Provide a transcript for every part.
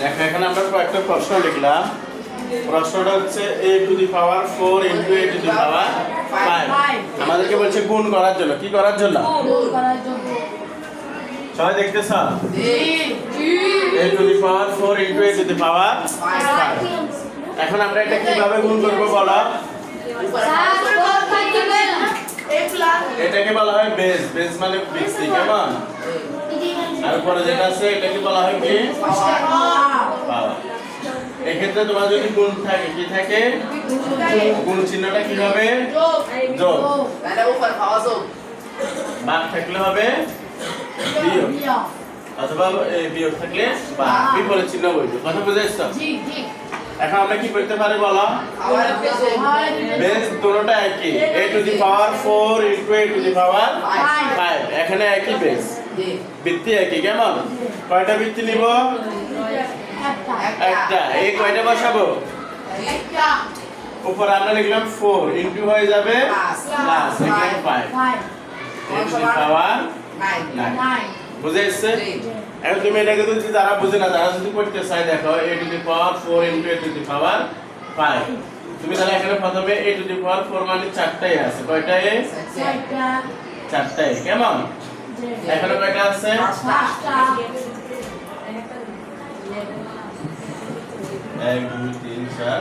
দেখো, এখানে আমরা কয়েকটা প্রশ্ন লিখলাম। প্রশ্নটা হচ্ছে a to the power four into a to the power five আমাদেরকে বলছে গুণ করার জন্য। কি করার জন্য? সবাই দেখতেছ? A to the power four into a to the power five এখন আমরা এটা কীভাবে গুণ করব বলো? এটাকে বলা হয় বেস বেস মানে ভিত্তি কেমন? আর উপরে যেটা আছে এটাকে বলা হয় কি? এক্ষেত্রে তোমার যদি গুণ থাকে কি থাকে? গুণ চিহ্নটা কি হবে? যোগ। ভাগ থাকলে হবে বিয়োগ। অথবা বিয়োগ থাকলে বা বিপরীত চিহ্ন বইবে কথা বুঝে এসছো? এখন আমরা কি করতে পারি বলো? বেস দুটোটা একই। A to the power 4 into a to the power 5 এখানে একই বেস বৃত্তি একই কেমন? কয়টা বৃত্তি নিব? একটা। এই কয়টা বসাবো? উপরে আমরা লিখলাম 4 ইনটু হয়ে যাবে প্লাস এখানে 5 a টু দি পাওয়ার 9 বুঝে এসছে? এখন তুমি এটাকে যদি যারা বুঝে না যারা যদি করতে চাই দেখো a to the power 4 into a to the power 5 তুমি তাহলে এখানে প্রথমে a টু দি পাওয়ার 4 মানে চারটাই আছে। কয়টা a চারটাই কেমন? এখানে কয়টা আছে? এক দুই তিন চার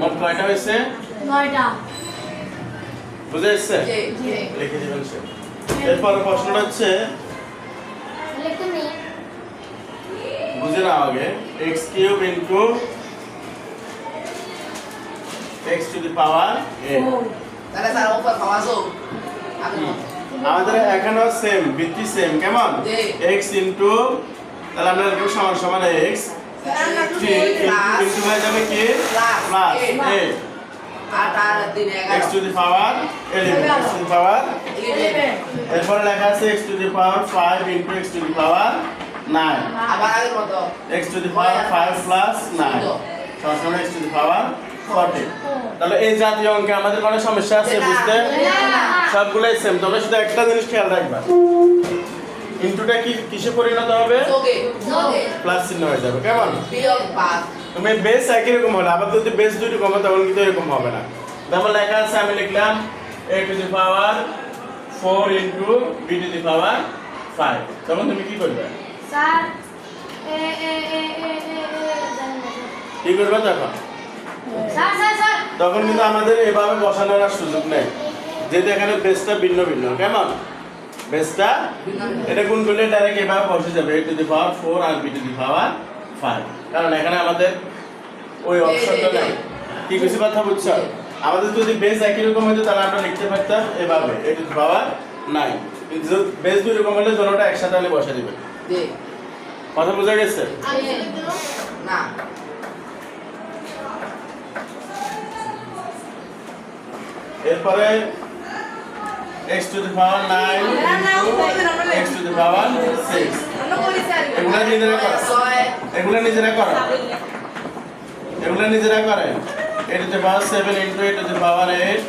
মোট কয়টা হয়েছে? বুঝে এসছে? লিখে দিবেন এরপর প্রশ্নটা হচ্ছে বুঝে নাও আগে x cube into x to the power a আমাদের এখানেও সেম ভিত্তি সেম কেমন। এক্স ইন্টু তাহলে আমরা এরকম সমান সমান এক্স ইন্টু হয়ে যাবে কি? Plus a x to the power eleven x to the power এরপরে লেখা আছে x to the power five into x to the power nine x to the power five plus nine সবসময় x to the power forty তাহলে এই জাতীয় অঙ্কে আমাদের কোনো সমস্যা আছে বুঝতে? সবগুলোই সেম তবে শুধু একটা জিনিস খেয়াল রাখবা। ইন্টুটা কি কিসে পরিণত হবে? প্লাস চিহ্ন হয়ে যাবে কেমন? তুমি বেস একই রকম হলে আবার যদি বেস দুই রকম হয় তখন কিন্তু এরকম হবে না। তারপর লেখা আছে আমি লিখলাম a to the power four into b to the power five তখন তুমি কি করবে? স্যার কি করবে তখন? তখন কিন্তু আমাদের এভাবে বসানোর আর সুযোগ নেই। যেহেতু এখানে বেসটা ভিন্ন ভিন্ন কেমন? বেসটা এটা গুণ করলে ডাইরেক্ট এভাবে বসে যাবে a to the power four R b to the power five কারণ এখানে আমাদের ওই অপশনটা নেই। কি কিছু কথা বুঝছ? আমাদের যদি বেস একই রকম হতো তাহলে আমরা লিখতে পারতাম এভাবে a to the power nine কিন্তু বেস দুই রকম হলে দুটোটা একসাথে আনে বসে দিবে। কথা বোঝা গেছে? না। এরপরে x to the power 9 x to the power 6 এগুলা নিজেরা করো। এগুলা নিজেরা করো। এগুলা নিজেরা করে। A to the power 7 into a to the power 8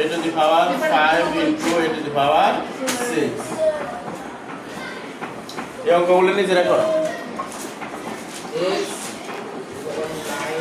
a to the power 5 into a to the পাওয়ার 6 এই অঙ্কগুলো নিজেরা করো